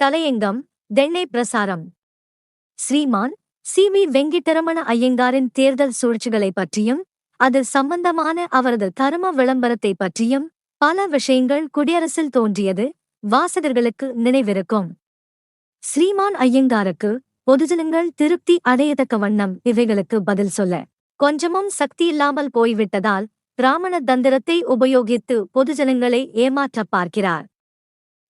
தலையங்கம் தென்னை பிரசாரம். ஸ்ரீமான் சி. வி. வெங்கிட்டரமண ஐயங்காரின் தேர்தல் சூழ்ச்சிகளை பற்றியும் அது சம்பந்தமான அவரது தரும விளம்பரத்தை பற்றியும் பல விஷயங்கள் குடியரசில் தோன்றியது வாசகர்களுக்கு நினைவிருக்கும். ஸ்ரீமான் ஐயங்காருக்கு பொதுஜனங்கள் திருப்தி அடையத்தக்க வண்ணம் இவைகளுக்கு பதில் சொல்ல கொஞ்சமும் சக்தியில்லாமல் போய்விட்டதால் பிராமண தந்திரத்தை உபயோகித்து பொதுஜனங்களை ஏமாற்றப் பார்க்கிறார்.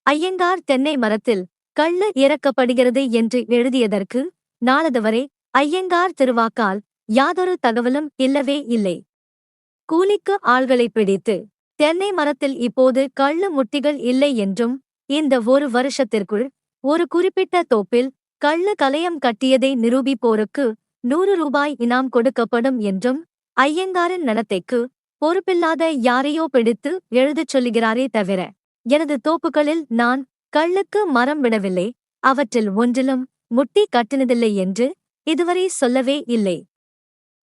ஐயங்கார் தென்னை மரத்தில் கள்ளு இறக்கப்படுகிறது என்று எழுதியதற்கு நாளதுவரை ஐயங்கார் திருவாக்கால் யாதொரு தகவலும் இல்லவே இல்லை. கூலிக்கு ஆள்களை பிடித்து தென்னை மரத்தில் இப்போது கள்ளு முட்டிகள் இல்லை என்றும் இந்த ஒரு வருஷத்திற்குள் ஒரு குறிப்பிட்ட தோப்பில் கள்ளு கலையம் கட்டியதை நிரூபிப்போருக்கு நூறு ரூபாய் இனாம் கொடுக்கப்படும் என்றும் ஐயங்காரின் நடத்தைக்கு பொறுப்பில்லாத யாரையோ பிடித்து எழுதச் சொல்லுகிறாரே தவிர எனது தோப்புகளில் நான் கள்ளுக்கு மரம் விடவில்லை. அவற்றில் ஒன்றிலும் முட்டி கட்டினதில்லை என்று இதுவரை சொல்லவே இல்லை.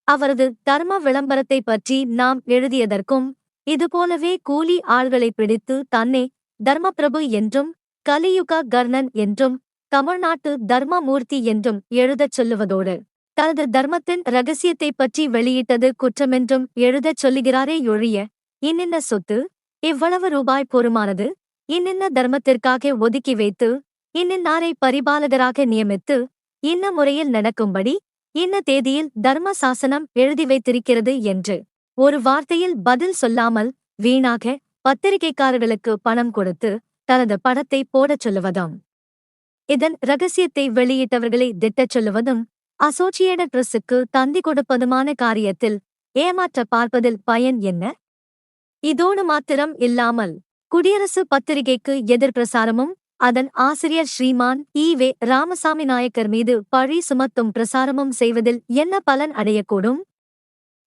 அவரது தர்ம விளம்பரத்தை பற்றி நாம் எழுதியதற்கும் இதுபோலவே கூலி ஆள்களை பிடித்து தன்னை தர்மபிரபு என்றும் கலியுக கர்ணன் என்றும் தமிழ்நாட்டு தர்மமூர்த்தி என்றும் எழுதச் சொல்லுவதோடு தனது தர்மத்தின் ரகசியத்தை பற்றி வெளியிட்டது குற்றமென்றும் எழுதச் சொல்லுகிறாரே ஒழிய இன்னின்ன சொத்து? இவ்வளவு ரூபாய் பொறுமானது இன்னின்ன தர்மத்திற்காக ஒதுக்கி வைத்து இன்னின்னாரை பரிபாலகராக நியமித்து இன்ன முறையில் நடக்கும்படி இன்ன தேதியில் தர்ம சாசனம் எழுதி வைத்திருக்கிறது என்று. ஒரு வார்த்தையில் பதில் சொல்லாமல் வீணாக பத்திரிகைக்காரர்களுக்கு பணம் கொடுத்து தனது படத்தை போடச் சொல்லுவதும். இதன் ரகசியத்தை வெளியிட்டவர்களை திட்டச் சொல்லுவதும் அசோசியேட்டட் பிரஸுக்கு தந்தி கொடுப்பதுமான காரியத்தில் ஏமாற்ற பார்ப்பதில் பயன் என்ன? இதோடு மாத்திரம் இல்லாமல் குடியரசு பத்திரிகைக்கு எதிர்பிரசாரமும் அதன் ஆசிரியர் ஸ்ரீமான் ஈ வே. ராமசாமி நாயக்கர் மீது பழி சுமத்தும் பிரசாரமும் செய்வதில் என்ன பலன் அடையக்கூடும்?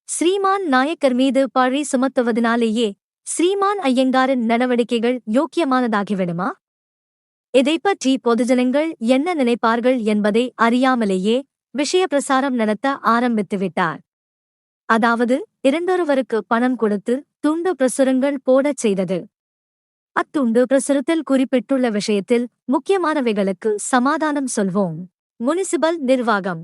ஸ்ரீமான் நாயக்கர் மீது பழி சுமத்துவதனாலேயே ஸ்ரீமான் ஐயங்காரின் நடவடிக்கைகள் யோக்கியமானதாகிவிடுமா? இதைப்பற்றி பொதுஜனங்கள் என்ன நினைப்பார்கள் என்பதை அறியாமலேயே விஷய பிரசாரம் நடத்த ஆரம்பித்துவிட்டார். அதாவது இரண்டொருவருக்கு பணம் கொடுத்து துண்டு பிரசுரங்கள் போடச் செய்தது. அத்துண்டு பிரசுரத்தில் குறிப்பிட்டுள்ள விஷயத்தில் முக்கியமானவைகளுக்கு சமாதானம் சொல்வோம். முனிசிபல் நிர்வாகம்.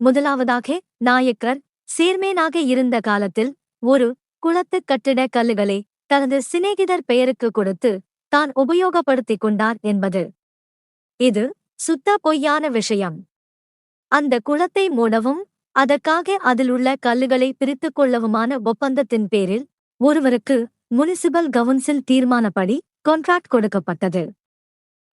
முதலாவதாக நாயக்கர் சேர்மேனாக இருந்த காலத்தில் ஒரு குளத்து கட்டிட கல்லுகளை தனது சிநேகிதர் பெயருக்கு கொடுத்து தான் உபயோகப்படுத்திக் கொண்டார் என்பது. இது சுத்த பொய்யான விஷயம். அந்த குளத்தை மூடவும் அதற்காக அதிலுள்ள கல்லுகளை பிரித்துக் கொள்ளவுமான ஒப்பந்தத்தின் பேரில் ஒருவருக்கு முனிசிபல் கவுன்சில் தீர்மானப்படி கான்ட்ராக்ட் கொடுக்கப்பட்டது.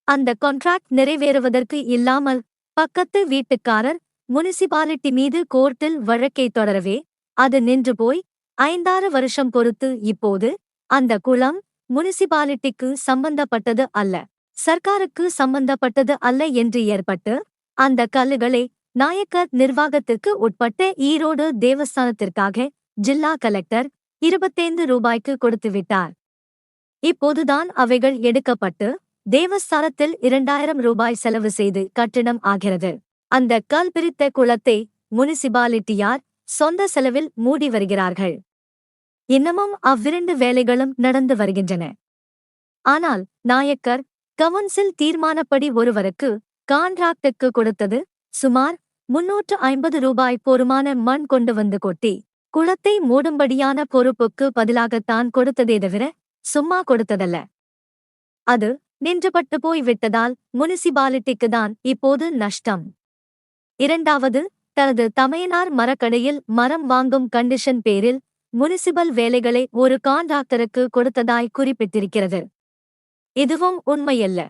அந்த கான்ட்ராக்ட் நிறைவேறுவதற்கு இல்லாமல் பக்கத்து வீட்டுக்காரர் முனிசிபாலிட்டி மீது கோர்ட்டில் வழக்கை தொடரவே அது நின்று போய் ஐந்தாறு வருஷம் பொறுத்து இப்போது அந்த குளம் முனிசிபாலிட்டிக்கு சம்பந்தப்பட்டது அல்ல. சர்க்காருக்கு சம்பந்தப்பட்டது அல்ல என்று ஏற்பட்டு அந்த கல்லுகளை நாயக்கர் நிர்வாகத்திற்கு உட்பட்ட ஈரோடு தேவஸ்தானத்திற்காக ஜில்லா கலெக்டர் இருபத்தைந்து ரூபாய்க்கு கொடுத்துவிட்டார் இப்போதுதான் அவைகள் எடுக்கப்பட்டு தேவஸ்தானத்தில் இரண்டாயிரம் ரூபாய் செலவு செய்து கட்டிடம் ஆகிறது. அந்த கல் பிரித்த குளத்தை முனிசிபாலிட்டியார் சொந்த செலவில் மூடி வருகிறார்கள். இன்னமும் அவ்விரண்டு வேலைகளும் நடந்து வருகின்றன. ஆனால் நாயக்கர் கவுன்சில் தீர்மானப்படி ஒருவருக்கு கான்ட்ராக்டுக்கு கொடுத்தது சுமார் முன்னூற்று ஐம்பது ரூபாய் போருமான மண் கொண்டு வந்து கொட்டி குளத்தை மூடும்படியான பொறுப்புக்கு பதிலாகத்தான் கொடுத்ததே தவிர சும்மா கொடுத்ததல்ல. அது நின்றுபட்டு போய் விட்டதால் முனிசிபாலிட்டிக்கு தான் இப்போது நஷ்டம். இரண்டாவது தனது தமையனார் மரக்கடையில் மரம் வாங்கும் கண்டிஷன் பேரில் முனிசிபல் வேலைகளை ஒரு கான்ட்ராக்டருக்கு கொடுத்ததாய் குறிப்பிட்டிருக்கிறது. இதுவும் உண்மையல்ல.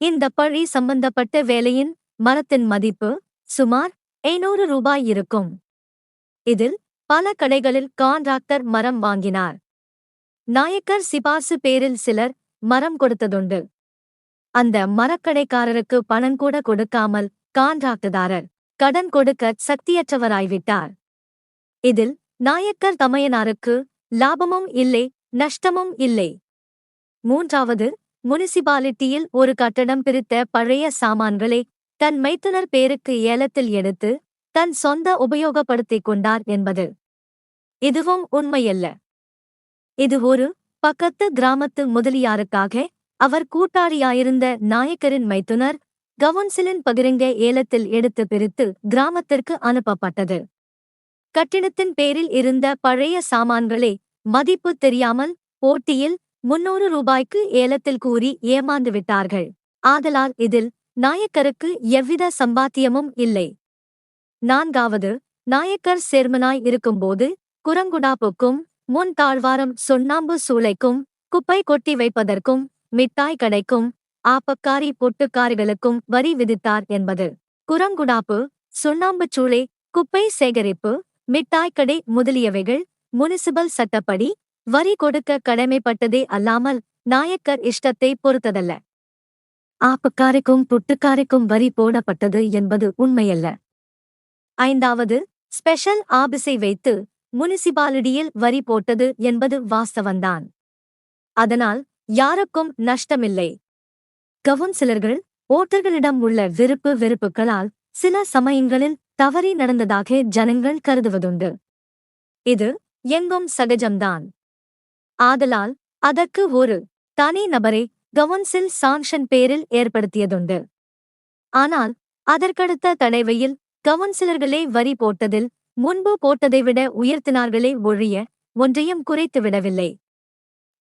இந்த பழி சம்பந்தப்பட்ட வேலையின் மரத்தின் மதிப்பு சுமார் ஐநூறு ரூபாய் இருக்கும். இதில் பல கடைகளில் கான்ட்ராக்டர் மரம் வாங்கினார். நாயக்கர் சிபாசு பேரில் சிலர் மரம் கொடுத்ததுண்டு. அந்த மரக்கடைக்காரருக்கு பணம் கூட கொடுக்காமல் கான்ட்ராக்டுதாரர் கடன் கொடுக்க சக்தியற்றவராய்விட்டார். இதில் நாயக்கர் தமையனாருக்கு லாபமும் இல்லை நஷ்டமும் இல்லை. மூன்றாவது முனிசிபாலிட்டியில் ஒரு கட்டடம் பிரித்த பழைய சாமான்களை தன் மைத்துனர் பேருக்கு ஏலத்தில் எடுத்து தன் சொந்த உபயோகப்படுத்திக் கொண்டார் என்பது. இதுவும் உண்மையல்ல. இது ஒரு பக்கத்து கிராமத்து முதலியாருக்காக அவர் கூட்டாளியாயிருந்த நாயக்கரின் மைத்துனர் கவுன்சிலின் பகிரங்க ஏலத்தில் எடுத்து பிரித்து கிராமத்திற்கு அனுப்பப்பட்டது. கட்டிடத்தின் பேரில் இருந்த பழைய சாமான்களே மதிப்பு தெரியாமல் போட்டியில் முன்னூறு ரூபாய்க்கு ஏலத்தில் கூறி ஏமாந்து விட்டார்கள் ஆதலால் இதில் நாயக்கருக்கு எவ்வித சம்பாத்தியமும் இல்லை. நான்காவது நாயக்கர் சேர்மனாய் இருக்கும்போது குரங்குடாப்புக்கும் முன் தாழ்வாரம் சுண்ணாம்பு சூளைக்கும் குப்பை கொட்டி வைப்பதற்கும் மிட்டாய் கடைக்கும் ஆப்பக்காரி பொட்டுக்காரிகளுக்கும் வரி விதித்தார் என்பது. குரங்குடாப்பு சுண்ணாம்புச் சூளை குப்பை சேகரிப்பு மிட்டாய் கடை முதலியவைகள் முனிசிபல் சட்டப்படி வரி கொடுக்க கடமைப்பட்டதே அல்லாமல் நாயக்கர் இஷ்டத்தை பொறுத்ததல்ல. ஆப்பக்காரிக்கும் புட்டுக்காரிக்கும் வரி போடப்பட்டது என்பது உண்மையல்ல. ஐந்தாவது ஸ்பெஷல் ஆபிஸை வைத்து முனிசிபாலிட்டியில் வரி போட்டது என்பது வாஸ்தவந்தான் அதனால் யாருக்கும் நஷ்டமில்லை. கவுன்சிலர்கள் ஓட்டர்களிடம் உள்ள விருப்பு வெறுப்புகளால் சில சமயங்களில் தவறி நடந்ததாக ஜனங்கள் கருதுவதுண்டு. இது எங்கும் சகஜம்தான். ஆதலால் அதற்கு ஒரு தனி நபரை கவுன்சில் சாங்ஷன் பேரில் ஏற்படுத்தியதுண்டு. ஆனால் அதற்கடுத்த தடவையில் கவுன்சிலர்களே வரி போட்டதில் முன்பு போட்டதை விட உயர்த்தினார்களே ஒழிய ஒன்றையும் குறைத்து விடவில்லை.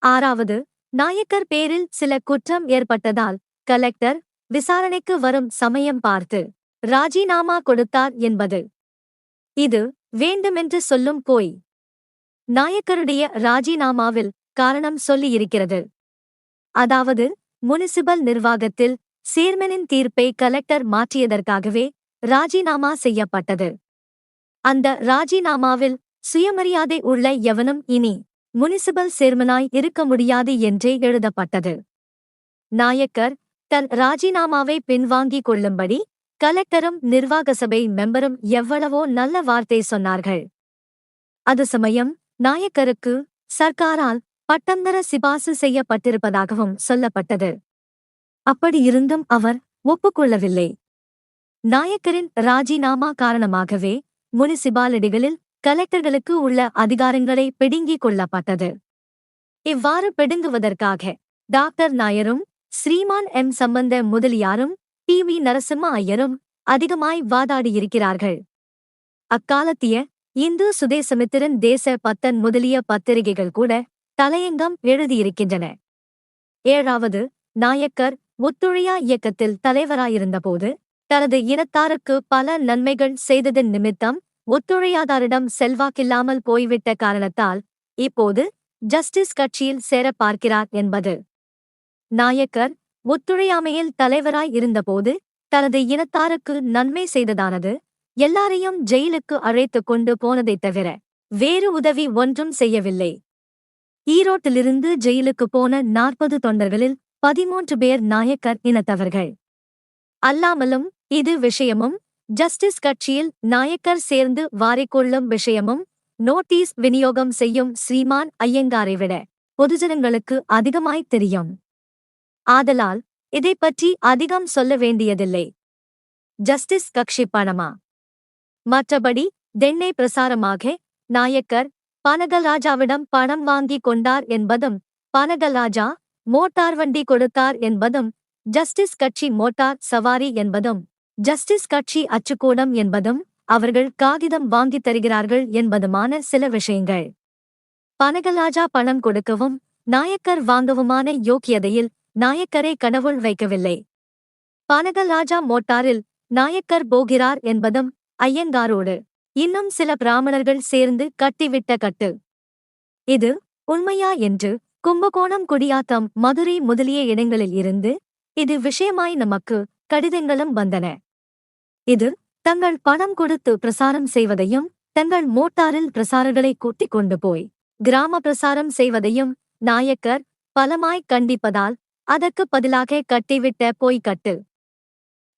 ஆறாவது நாயக்கர் பேரில் சில குற்றம் ஏற்பட்டதால் கலெக்டர் விசாரணைக்கு வரும் சமயம் பார்த்து ராஜினாமா கொடுத்தார் என்பது. இது வேண்டுமென்று சொல்லும் போய். நாயக்கருடைய ராஜினாமாவில் காரணம் சொல்லியிருக்கிறது. அதாவது முனிசிபல் நிர்வாகத்தில் சேர்மனின் தீர்ப்பை கலெக்டர் மாற்றியதற்காகவே ராஜினாமா செய்யப்பட்டது. அந்த ராஜினாமாவில் சுயமரியாதை உள்ள எவனும் இனி முனிசிபல் சேர்மனாய் இருக்க முடியாது என்றே எழுதப்பட்டது. நாயக்கர் தன் ராஜினாமாவை பின்வாங்கிக் கொள்ளும்படி கலெக்டரும் நிர்வாக சபை மெம்பரும் எவ்வளவோ நல்ல வார்த்தை சொன்னார்கள். அது சமயம் நாயக்கருக்கு சர்க்காரால் பட்டம் தர சிபாசு செய்யப்பட்டிருப்பதாகவும் சொல்லப்பட்டது. அப்படியிருந்தும் அவர் ஒப்புக்கொள்ளவில்லை. நாயக்கரின் ராஜினாமா காரணமாகவே முனிசிபாலிட்டிகளில் கலெக்டர்களுக்கு உள்ள அதிகாரங்களை பிடுங்கிக் கொள்ளப்பட்டது. இவ்வாறு பிடுங்குவதற்காக டாக்டர் நாயரும் ஸ்ரீமான் எம். சம்பந்த முதலியாரும் டி வி. நரசிம்ம ஐயரும் அதிகமாய் வாதாடியிருக்கிறார்கள். அக்காலத்திய இந்து சுதேசமித்திரன் தேச பத்தன் முதலிய பத்திரிகைகள் கூட தலையங்கம் எழுதியிருக்கின்றன. ஏழாவது நாயக்கர் ஒத்துழையா இயக்கத்தில் தலைவராயிருந்தபோது தனது இனத்தாருக்கு பல நன்மைகள் செய்ததன் நிமித்தம் ஒத்துழையாதாரிடம் செல்வாக்கில்லாமல் போய்விட்ட காரணத்தால் இப்போது ஜஸ்டிஸ் கட்சியில் சேர பார்க்கிறார் என்பது. நாயக்கர் ஒத்துழையாமையில் தலைவராய் இருந்தபோது தனது இனத்தாருக்கு நன்மை செய்ததானது எல்லாரையும் ஜெயிலுக்கு அழைத்துக் கொண்டு போனதைத் தவிர வேறு உதவி ஒன்றும் செய்யவில்லை. ஈரோட்டிலிருந்து ஜெயிலுக்கு போன நாற்பது தொண்டர்களில் பதிமூன்று பேர் நாயக்கர் இனத்தவர்கள். அல்லாமலும் இது விஷயமும் ஜஸ்டிஸ் கட்சியில் நாயக்கர் சேர்ந்து வாரிக்கொள்ளும் விஷயமும் நோட்டீஸ் விநியோகம் செய்யும் ஸ்ரீமான் ஐயங்காரை விட பொதுஜனங்களுக்கு அதிகமாய்த் தெரியும். ஆதலால் இதைப் பற்றி அதிகம் சொல்ல வேண்டியதில்லை. ஜஸ்டிஸ் கட்சி பணமா? மற்றபடி தென்னை பிரசாரமாக நாயக்கர் பனகராஜாவிடம் பணம் வாங்கிக் கொண்டார் என்பதும் பனகராஜா மோட்டார் வண்டி கொடுத்தார் என்பதும் ஜஸ்டிஸ் கட்சி மோட்டார் சவாரி என்பதும் ஜஸ்டிஸ் கட்சி அச்சுக்கோடம் என்பதும் அவர்கள் காகிதம் வாங்கித் தருகிறார்கள் என்பதுமான சில விஷயங்கள். பனகலாஜா பணம் கொடுக்கவும் நாயக்கர் வாங்கவுமான யோக்கியதையில் நாயக்கரை கடவுள் வைக்கவில்லை. பனகலாஜா மோட்டாரில் நாயக்கர் போகிறார் என்பதும் ஐயங்காரோடு இன்னும் சில பிராமணர்கள் சேர்ந்து கட்டிவிட்ட கட்டு. இது உண்மையா என்று கும்பகோணம் குடியாத்தம் மதுரை முதலிய இடங்களில் இருந்து இது விஷயமாய் நமக்கு கடிதங்களும் வந்தன. இது தங்கள் பணம் கொடுத்து பிரசாரம் செய்வதையும் தங்கள் மோட்டாரில் பிரசாரங்களை கூட்டிக் கொண்டு போய் கிராம பிரசாரம் செய்வதையும் நாயக்கர் பலமாய் கண்டிப்பதால் அதற்கு பதிலாக கட்டிவிட்ட போய் கட்டு.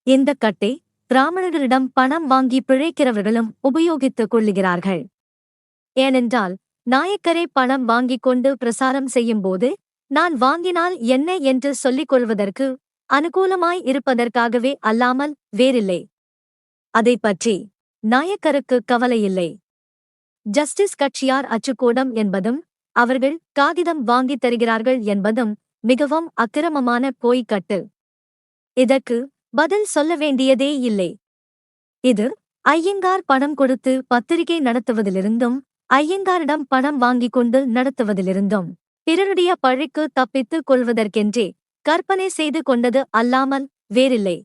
இந்த கட்டை பிராமணர்களிடம் பணம் வாங்கி பிழைக்கிறவர்களும் உபயோகித்துக் கொள்ளுகிறார்கள். ஏனென்றால் நாயக்கரை பணம் வாங்கிக் கொண்டு பிரசாரம் செய்யும்போது நான் வாங்கினால் என்ன என்று சொல்லிக் கொள்வதற்கு அனுகூலமாய் இருப்பதற்காகவே அல்லாமல் வேறில்லை. அதைப் பற்றி நாயக்கருக்கு கவலையில்லை. ஜஸ்டிஸ் கட்சியார் அச்சுக்கூடம் என்பதும் அவர்கள் காகிதம் வாங்கித் தருகிறார்கள் என்பதும் மிகவும் அக்கிரமமான போய்கட்டு இதற்கு பதில் சொல்ல வேண்டியதே இல்லை. இது ஐயங்கார் பணம் கொடுத்து பத்திரிகை நடத்துவதிலிருந்தும் ஐயங்காரிடம் பணம் வாங்கிக் கொண்டு நடத்துவதிலிருந்தும் பிறருடைய பழிக்கு தப்பித்துக் கொள்வதற்கென்றே கற்பனை செய்து கொண்டது அல்லாமல் வேறில்லை.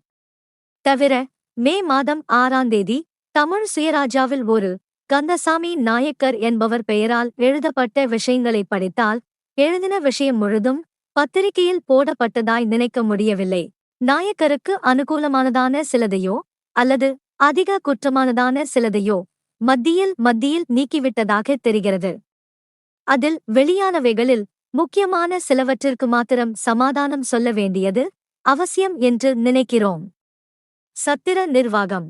தவிர மே மாதம் ஆறாம் தேதி தமிழ் சுயராஜாவில் ஒரு கந்தசாமி நாயக்கர் என்பவர் பெயரால் எழுதப்பட்ட விஷயங்களை படித்தால் எழுதின விஷயம் முழுதும் பத்திரிகையில் போடப்பட்டதாய் நினைக்க முடியவில்லை. நாயக்கருக்கு அனுகூலமானதான சிலதையோ அல்லது அதிக குற்றமானதான சிலதையோ மத்தியில் மத்தியில் நீக்கிவிட்டதாக தெரிகிறது. அதில் வெளியானவைகளில் முக்கியமான சிலவற்றிற்கு மாத்திரம் சமாதானம் சொல்ல வேண்டியது அவசியம் என்று நினைக்கிறோம். சத்திர நிர்வாகம்.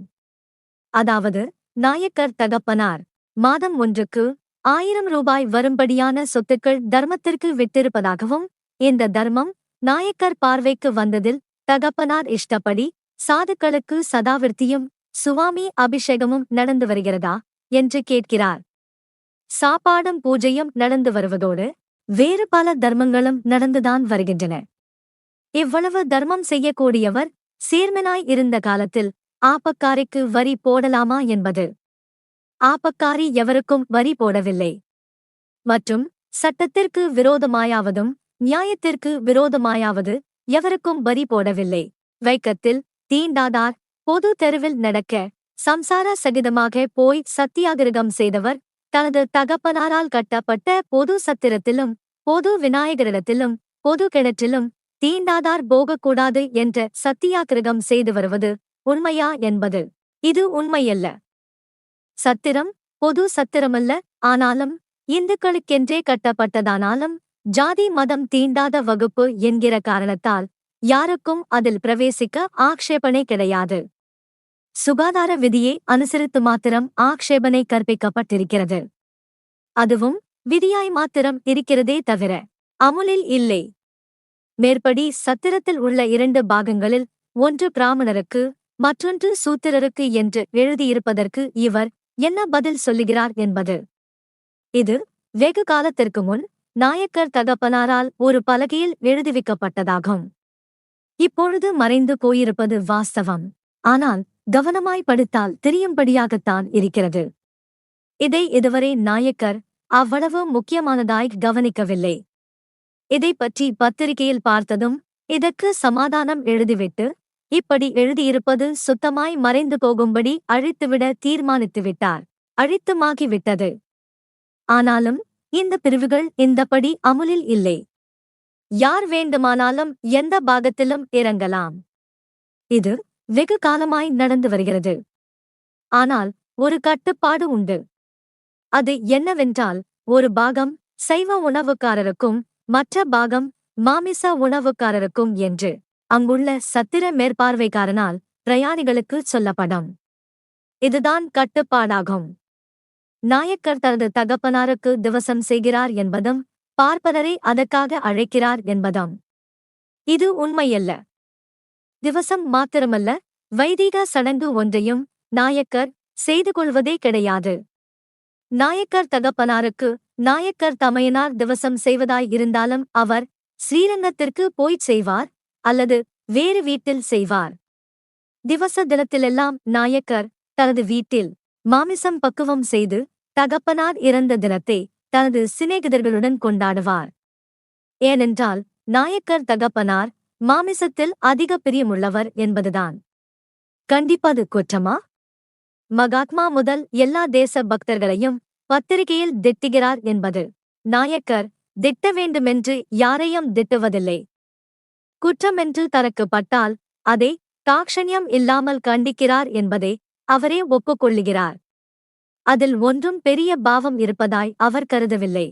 அதாவது நாயக்கர் தகப்பனார் மாதம் ஒன்றுக்கு ஆயிரம் ரூபாய் வரும்படியான சொத்துக்கள் தர்மத்திற்கு விட்டிருப்பதாகவும் இந்த தர்மம் நாயக்கர் பார்வைக்கு வந்ததில் தகப்பனார் இஷ்டப்படி சாதுக்களுக்கு சதாவிருத்தியும் சுவாமி அபிஷேகமும் நடந்து வருகிறதா என்று கேட்கிறார். சாப்பாடும் பூஜையும் நடந்து வருவதோடு வேறு பல தர்மங்களும் நடந்துதான் வருகின்றன. இவ்வளவு தர்மம் செய்யக்கூடியவர் சீர்மனாய் இருந்த காலத்தில் ஆப்பக்காரிக்கு வரி போடலாமா என்பது. ஆப்பக்காரி எவருக்கும் வரி போடவில்லை. மற்றும் சட்டத்திற்கு விரோதமாயாவதும் நியாயத்திற்கு விரோதமாயாவது எவருக்கும் வரி போடவில்லை. வைக்கத்தில் தீண்டாதார் பொது தெருவில் நடக்க சம்சார சகிதமாக போய் சத்தியாகிரகம் செய்தவர் தனது தகப்பனாரால் கட்டப்பட்ட பொது சத்திரத்திலும் பொது விநாயகரிடத்திலும் பொது கிணற்றிலும் தீண்டாதார் போகக்கூடாது என்ற சத்தியாகிரகம் செய்து வருவது உண்மையா என்பது. இது உண்மையல்ல. சத்திரம் பொது சத்திரமல்ல ஆனாலும் இந்துக்களுக்கென்றே கட்டப்பட்டதானாலும் ஜாதி மதம் தீண்டாத வகுப்பு என்கிற காரணத்தால் யாருக்கும் அதில் பிரவேசிக்க ஆக்ஷேபனை கிடையாது. சுகாதார விதியை அனுசரித்து மாத்திரம் ஆக்ஷேபனை கற்பிக்கப்பட்டிருக்கிறது. அதுவும் விதியாய் மாத்திரம் இருக்கிறதே தவிர அமுலில் இல்லை. மேற்படி சத்திரத்தில் உள்ள இரண்டு பாகங்களில் ஒன்று பிராமணருக்கு மற்றொன்று சூத்திரருக்கு என்று எழுதியிருப்பதற்கு இவர் என்ன பதில் சொல்லுகிறார் என்பது. இது வெகு காலத்திற்கு முன் நாயக்கர் தகப்பனாரால் ஒரு பலகையில் எழுதிவிக்கப்பட்டதாகும். இப்பொழுது மறைந்து போயிருப்பது வாஸ்தவம். ஆனால் கவனமாய் படித்தால் தெரியும்படியாகத்தான் இருக்கிறது. இதை இதுவரை நாயக்கர் அவ்வளவு முக்கியமானதாய் கவனிக்கவில்லை. இதை பற்றி பத்திரிகையில் பார்த்ததும் இதற்கு சமாதானம் எழுதிவிட்டு இப்படி எழுதியிருப்பது சுத்தமாய் மறைந்து போகும்படி அழித்துவிட தீர்மானித்துவிட்டார். அழித்துமாகிவிட்டது. ஆனாலும் இந்த பிரிவுகள் இந்தபடி அமுலில் இல்லை. யார் வேண்டுமானாலும் எந்த பாகத்திலும் இறங்கலாம். இது வெகு காலமாய் நடந்து வருகிறது. ஆனால் ஒரு கட்டுப்பாடு உண்டு. அது என்னவென்றால் ஒரு பாகம் சைவ உணவுக்காரருக்கும் மற்ற பாகம் மாமிச உணவுக்காரருக்கும் என்று. அங்குள்ள சத்திர மேற்பார்வைக்காரனால் பிரயாணிகளுக்கு சொல்லப்படும். இதுதான் கட்டுப்பாடாகும். நாயக்கர் தனது தகப்பனாருக்கு திவசம் செய்கிறார் என்பதும் பார்ப்பனரை அதற்காக அழைக்கிறார் என்பதும். இது உண்மையல்ல. திவசம் மாத்திரமல்ல வைதிக சடங்கு ஒன்றையும் நாயக்கர் செய்து கொள்வதே கிடையாது. நாயக்கர் தகப்பனாருக்கு நாயக்கர் தமையனார் திவசம் செய்வதாய் இருந்தாலும் அவர் ஸ்ரீரங்கத்திற்கு போய்ச் செய்வார் அல்லது வேறு வீட்டில் செய்வார். திவச தினத்திலெல்லாம் நாயக்கர் தனது வீட்டில் மாமிசம் பக்குவம் செய்து தகப்பனார் இறந்த தினத்தை தனது சிநேகிதர்களுடன் கொண்டாடுவார். ஏனென்றால் நாயக்கர் தகப்பனார் மாமிசத்தில் அதிக பிரியமுள்ளவர் என்பதுதான். கண்டிப்பது குற்றமா? மகாத்மா முதல் எல்லா தேச பக்தர்களையும் பத்திரிகையில் திட்டுகிறார் என்பது. நாயக்கர் திட்ட வேண்டுமென்று யாரையும் திட்டுவதில்லை. குற்றமென்று தனக்கு பட்டால் அதை தாக்ஷண்யம் இல்லாமல் கண்டிக்கிறார் என்பதை அவரே ஒப்புக்கொள்ளுகிறார். அதில் ஒன்றும் பெரிய பாவம் இருப்பதாய் அவர் கருதவில்லை.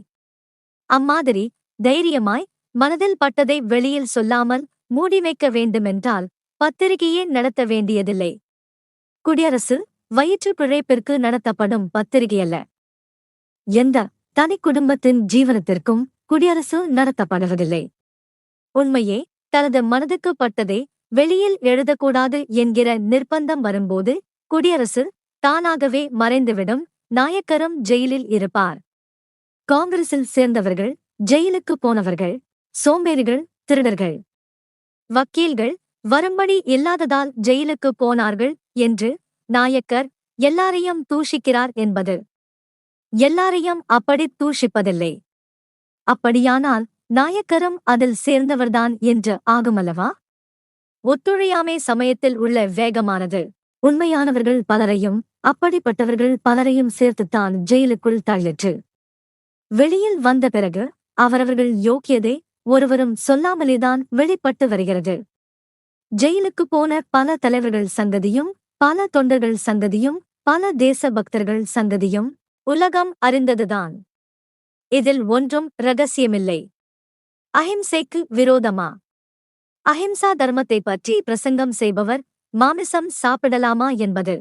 அம்மாதிரி தைரியமாய் மனதில் பட்டதை வெளியில் சொல்லாமல் மூடி வைக்க வேண்டுமென்றால் பத்திரிகையே நடத்த வேண்டியதில்லை. குடியரசு வயிற்று பிழைப்பிற்கு நடத்தப்படும் பத்திரிகையல்ல. எந்த தனி குடும்பத்தின் ஜீவனத்திற்கும் குடியரசு நடத்தப்படுவதில்லை உண்மையே தனது மனதுக்கு பட்டதை வெளியில் எழுதக்கூடாது என்கிற நிர்பந்தம் வரும்போது குடியரசு தானாகவே மறைந்துவிடும் நாயக்கரும் ஜெயிலில் இருப்பார். காங்கிரஸில் சேர்ந்தவர்கள் ஜெயிலுக்கு போனவர்கள் சோம்பேறிகள் திருடர்கள். வக்கீல்கள் வரும்படி இல்லாததால் ஜெயிலுக்கு போனார்கள் என்று நாயக்கர் எல்லாரையும் தூஷிக்கிறார் என்பது எல்லாரையும் அப்படி தூஷிப்பதில்லை. அப்படியானால் நாயக்கரும் அதில் சேர்ந்தவர்தான் என்று ஆகுமல்லவா? ஒத்துழையாமை சமயத்தில் உள்ள வேகமானது. உண்மையானவர்கள் பலரையும் அப்படிப்பட்டவர்கள் பலரையும் சேர்த்துத்தான் ஜெயிலுக்குள் தள்ளிற்று. வெளியில் வந்த பிறகு அவரவர்கள் யோக்கியதை ஒருவரும் சொல்லாமலேதான் வெளிப்பட்டு வருகிறது. ஜெயிலுக்கு போன பல தலைவர்கள் சங்கதியும் பல தொண்டர்கள் சங்கதியும் பல தேச பக்தர்கள் சங்கதியும் உலகம் அறிந்ததுதான். இதில் ஒன்றும் ரகசியமில்லை அஹிம்சைக்கு விரோதமா? அஹிம்சா தர்மத்தை பற்றி பிரசங்கம் செய்பவர் மாமிசம் சாப்பிடலாமா என்பது.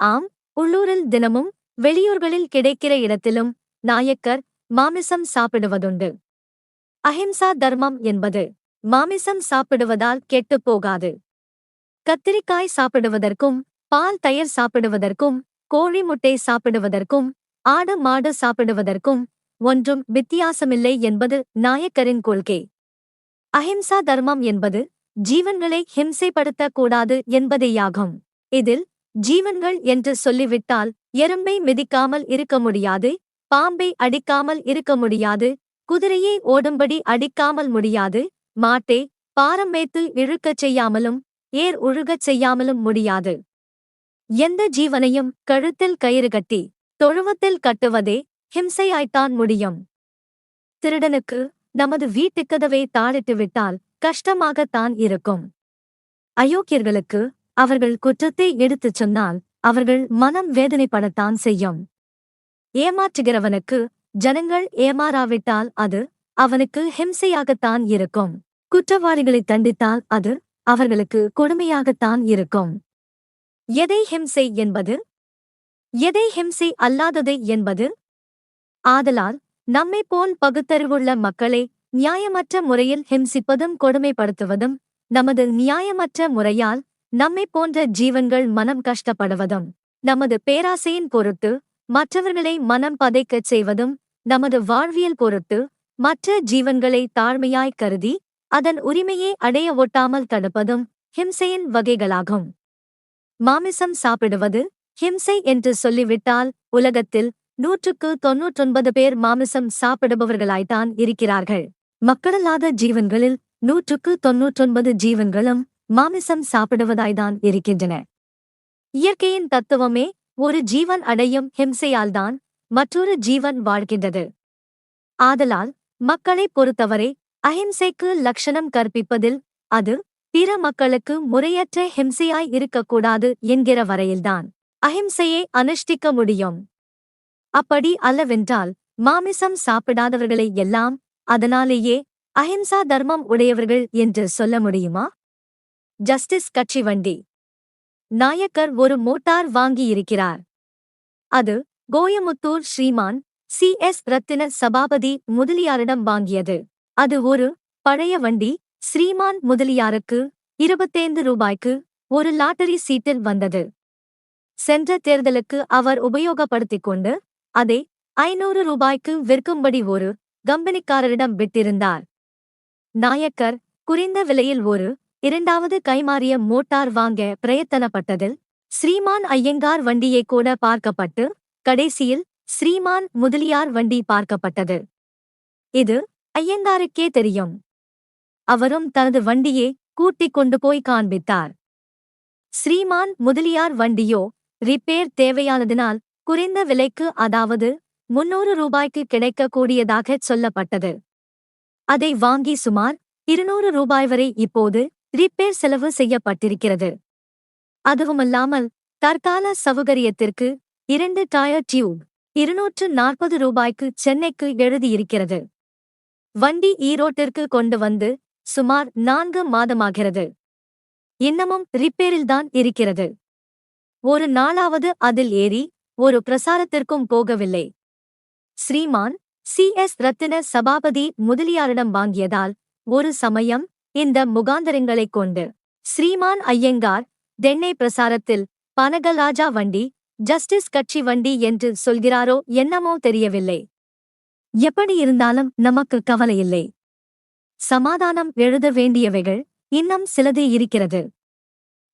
ஆம் உள்ளூரில் தினமும் வெளியூர்களில் கிடைக்கிற இடத்திலும் நாயக்கர் மாமிசம் சாப்பிடுவதுண்டு. அஹிம்சா தர்மம் என்பது மாமிசம் சாப்பிடுவதால் கெட்டுப் போகாது. கத்திரிக்காய் சாப்பிடுவதற்கும் பால் தயிர் சாப்பிடுவதற்கும் கோழி முட்டை சாப்பிடுவதற்கும் ஆடு மாடு சாப்பிடுவதற்கும் ஒன்றும் வித்தியாசமில்லை என்பது நாயக்கரின் கொள்கை. அஹிம்சா தர்மம் என்பது ஜீவன்களை ஹிம்சைப்படுத்தக்கூடாது என்பதேயாகும். இதில் ஜீவன்கள் என்று சொல்லிவிட்டால் எறும்பை மிதிக்காமல் இருக்க முடியாது பாம்பை அடிக்காமல் இருக்க முடியாது குதிரையை ஓடும்படி அடிக்காமல் முடியாது மாட்டை பாரம் வைத்து இழுக்கச் செய்யாமலும் ஏர் உழுகச் செய்யாமலும் முடியாது. எந்த ஜீவனையும் கழுத்தில் கயிறு கட்டி தொழுவத்தில் கட்டுவதே ஹிம்சையாய்த்தான் முடியும். திருடனுக்கு நமது வீட்டுக்கதவை தாளிட்டு விட்டால் கஷ்டமாகத்தான் இருக்கும். அயோக்கியர்களுக்கு அவர்கள் குற்றத்தை எடுத்துச் சொன்னால் அவர்கள் மனம் வேதனைப்படத்தான் செய்யும். ஏமாற்றுகிறவனுக்கு ஜனங்கள் ஏமாறாவிட்டால் அது அவனுக்கு ஹிம்சையாகத்தான் இருக்கும். குற்றவாளிகளை தண்டித்தால் அது அவர்களுக்கு கொடுமையாகத்தான் இருக்கும். எதை ஹிம்சை என்பது? எதை ஹிம்சை அல்லாதது என்பது? ஆதலால் நம்மைப் போல் பகுத்தறிவுள்ள மக்களை நியாயமற்ற முறையில் ஹிம்சிப்பதும் கொடுமைப்படுத்துவதும் நமது நியாயமற்ற முறையால் நம்மைப் போன்ற ஜீவன்கள் மனம் கஷ்டப்படுவதும் நமது பேராசையின் பொருட்டு மற்றவர்களை மனம் பதைக்கச் செய்வதும் நமது வாழ்வியல் பொருட்டு மற்ற ஜீவன்களை தாழ்மையாய் கருதி அதன் உரிமையை அடைய ஒட்டாமல் தடுப்பதும் ஹிம்சையின் வகைகளாகும். மாமிசம் சாப்பிடுவது ஹிம்சை என்று சொல்லிவிட்டால் உலகத்தில் நூற்றுக்கு தொன்னூற்றொன்பது பேர் மாமிசம் சாப்பிடுபவர்களாய்த்தான் இருக்கிறார்கள். மக்களல்லாத ஜீவன்களில் நூற்றுக்கு தொன்னூற்றொன்பது ஜீவன்களும் மாமிசம் சாப்பிடுவதாய்தான் இருக்கின்றன. இயற்கையின் தத்துவமே ஒரு ஜீவன் அடையும் ஹிம்சையால்தான் மற்றொரு ஜீவன் வாழ்கின்றது. ஆதலால் மக்களைப் பொறுத்தவரை அஹிம்சைக்கு லட்சணம் கற்பிப்பதில் அது பிற மக்களுக்கு முறையற்ற ஹிம்சையாய் இருக்கக்கூடாது என்கிற வரையில்தான் அஹிம்சையை அனுஷ்டிக்க முடியும். அப்படி அல்லவென்றால் மாமிசம் சாப்பிடாதவர்களை எல்லாம் அதனாலேயே அஹிம்சா தர்மம் உடையவர்கள் என்று சொல்ல முடியுமா? ஜஸ்டிஸ் கட்சி வண்டி நாயக்கர் ஒரு மோட்டார் வாங்கியிருக்கிறார். அது கோயமுத்தூர் ஸ்ரீமான் சி எஸ் ரத்தின சபாபதி முதலியாரிடம் வாங்கியது. அது ஒரு பழைய வண்டி ஸ்ரீமான் முதலியாருக்கு இருபத்தைந்து ரூபாய்க்கு ஒரு லாட்டரி சீட்டில் வந்தது. சென்ற தேர்தலுக்கு அவர் உபயோகப்படுத்திக் கொண்டு அதை ஐநூறு ரூபாய்க்கு விற்கும்படி ஒரு கம்பெனிக்காரரிடம் விட்டிருந்தார். நாயக்கர் குறைந்த விலையில் ஒரு இரண்டாவது கைமாறிய மோட்டார் வாங்க பிரயத்தனப்பட்டதில் ஸ்ரீமான் ஐயங்கார் வண்டியை கூட பார்க்கப்பட்டு கடைசியில் ஸ்ரீமான் முதலியார் வண்டி பார்க்கப்பட்டது. இது ஐயங்காருக்கே தெரியும். அவரும் தனது வண்டியை கூட்டிக் கொண்டு போய் காண்பித்தார். ஸ்ரீமான் முதலியார் வண்டியோ ரிப்பேர் தேவையானதினால் குறைந்த விலைக்கு அதாவது முன்னூறு ரூபாய்க்கு கிடைக்கக்கூடியதாகச் சொல்லப்பட்டது. அதை வாங்கி சுமார் இருநூறு ரூபாய் வரை இப்போது ரிப்பேர் செலவு செய்யப்பட்டிருக்கிறது. அதுவுமல்லாமல் தற்கால சௌகரியத்திற்கு இரண்டு டயர் டியூப் இருநூற்று நாற்பது ரூபாய்க்கு சென்னைக்கு எழுதியிருக்கிறது. வண்டி ஈரோட்டிற்கு கொண்டு வந்து சுமார் நான்கு மாதமாகிறது. இன்னமும் ரிப்பேரில்தான் இருக்கிறது. ஒரு நாளாவது அதில் ஏறி ஒரு பிரசாரத்திற்கும் போகவில்லை. ஸ்ரீமான் சி. எஸ். ரத்தின சபாபதி முதலியாரிடம் வாங்கியதால் ஒரு சமயம் இந்த முகாந்தரங்களைக் கொண்டு ஸ்ரீமான் ஐயங்கார் தென்னை பிரசாரத்தில் பனகலாஜா வண்டி ஜஸ்டிஸ் கட்சி வண்டி என்று சொல்கிறாரோ என்னமோ தெரியவில்லை. எப்படி இருந்தாலும் நமக்கு கவலையில்லை சமாதானம் எழுத வேண்டியவைகள் இன்னும் சிலது இருக்கிறது.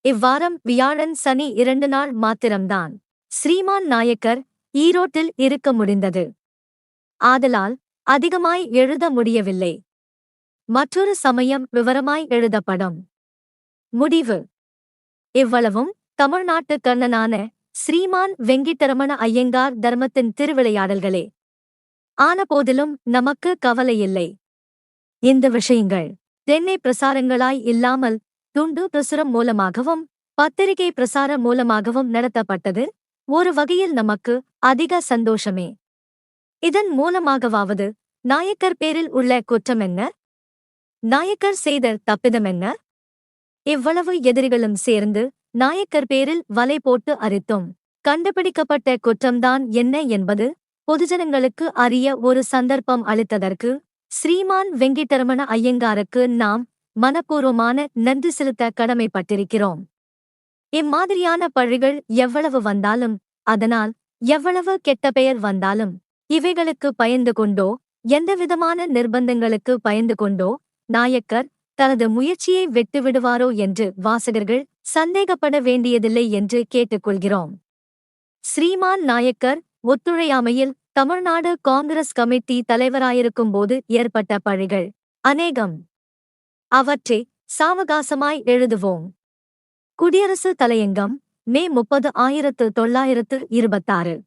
இவ்வாரம் வியாழன் சனி இரண்டு நாள் மாத்திரம்தான். ஸ்ரீமான் நாயக்கர் ஈரோட்டில் இருக்க முடிந்தது. ஆதலால் அதிகமாய் எழுத முடியவில்லை. மற்றொரு சமயம் விவரமாய் எழுதப்படும். முடிவு. இவ்வளவும் தமிழ்நாட்டு கண்ணனான ஸ்ரீமான் வெங்கிட்டரமண ஐயங்கார் தர்மத்தின் திருவிளையாடல்களே. ஆனபோதிலும் நமக்கு கவலையில்லை. இந்த விஷயங்கள் தென்னை பிரசாரங்களாய் இல்லாமல் துண்டு பிரசுரம் மூலமாகவும் பத்திரிகை பிரசார மூலமாகவும் நடத்தப்பட்டது. ஒரு வகையில் நமக்கு அதிக சந்தோஷமே. இதன் மூலமாகவாவது நாயக்கர் பேரில் உள்ள குற்றம் என்ன? நாயக்கர் செய்த தப்பிதம் என்ன? இவ்வளவு எதிரிகளும் சேர்ந்து நாயக்கர் பேரில் வலை போட்டு அரித்தோம். கண்டுபிடிக்கப்பட்ட குற்றம்தான் என்ன என்பது பொதுஜனங்களுக்கு அறிய ஒரு சந்தர்ப்பம் அளித்ததற்கு ஸ்ரீமான் வெங்கிட்டரமண ஐயங்காருக்கு நாம் மனப்பூர்வமான நன்றி செலுத்த கடமைப்பட்டிருக்கிறோம். இம்மாதிரியான பழிகள் எவ்வளவு வந்தாலும் அதனால் எவ்வளவு கெட்ட பெயர் வந்தாலும் இவைகளுக்கு பயந்து கொண்டோ எந்தவிதமான நிர்பந்தங்களுக்கு பயந்து கொண்டோ நாயக்கர் தனது முயற்சியை விட்டுவிடுவாரோ என்று வாசகர்கள் சந்தேகப்பட வேண்டியதில்லை என்று கேட்டுக்கொள்கிறோம். ஸ்ரீமான் நாயக்கர் ஒத்துழையாமையில் தமிழ்நாடு காங்கிரஸ் கமிட்டி தலைவராயிருக்கும்போது ஏற்பட்ட பழிகள். அநேகம். அவற்றை சாவகாசமாய் எழுதுவோம். குடியரசு தலையங்கம் மே முப்பது ஆயிரத்து தொள்ளாயிரத்து இருபத்தாறு.